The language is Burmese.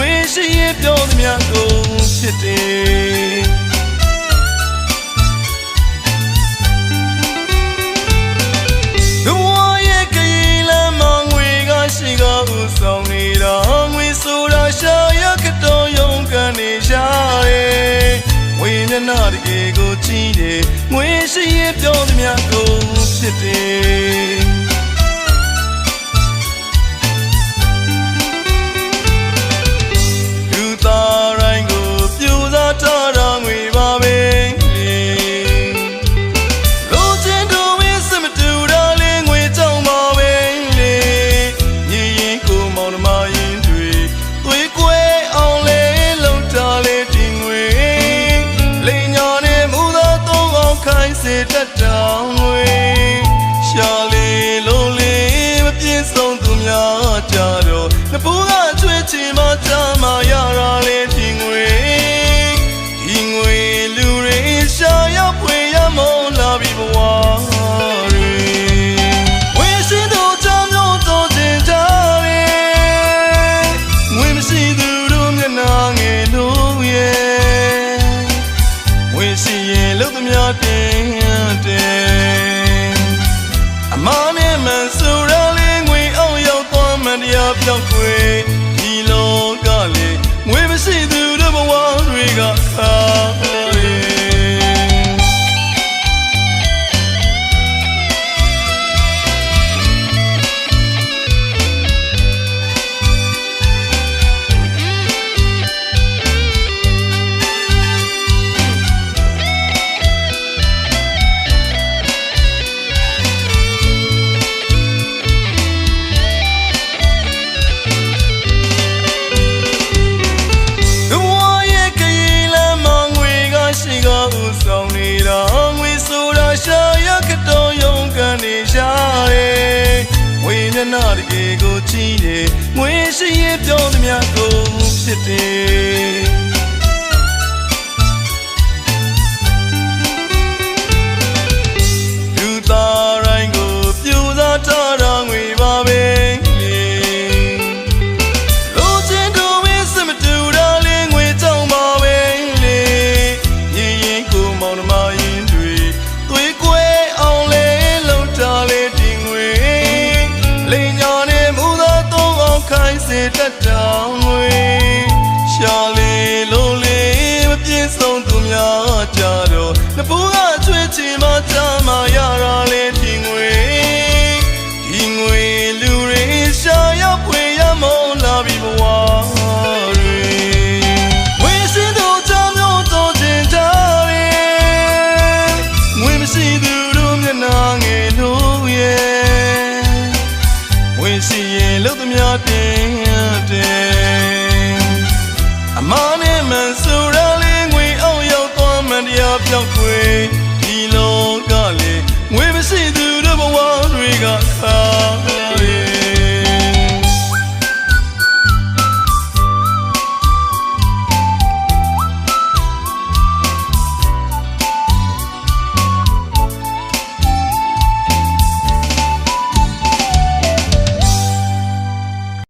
ရင်ပြောသမျှကုန်ဖြစ်တယ်လူဝရဲ့ကလေးလမ်းမငွေကရှိကဥဆောင်နေတာငွေဆိုတာရှာရကတော့ယုံကန်နေရှာတယ်ငွေမျက်နှာတကယ်ကိုကြည့်တယ်ငွေရှိရင်ပြောသမျှကုန်ဖြစ်တယ် စေတတ်တာငွေရှာလေလုံးလေးမပြင်းဆုံးသူများကြတော့နဘူး တယ်လူသားတိုင်းကိုပြူစားထားတာငွေပါပဲလေလူချင်းတို့မင်းစမတူတာလေငွေကြောင့်ပါပဲလေညီရင်ကိုမောင်နှမရင်တွေသွေးကွဲအောင်လေလုံတာလေဒီငွေလိန်ညာနဲ့မူသာသုံးအောင်ခိုင်းစေတတ်တာငွေ ဆုံးသူများကြတော့နဘူးကချွေချင်မှကြမှာရတာလေဒီငွေဒီငွေလူတွေရှာရောက်ဖွေရမောလာပြီးဘဝတွေဝေစင်းတို့ချမ်းမျိုးတို့ချင်ကြတယ်ငွေမရှိသူတို့မျက်နှာငယ်လို့ရဲ့ဝေရှိရင်လုတ်သမျှတင်တယ်အမနဲ့မန်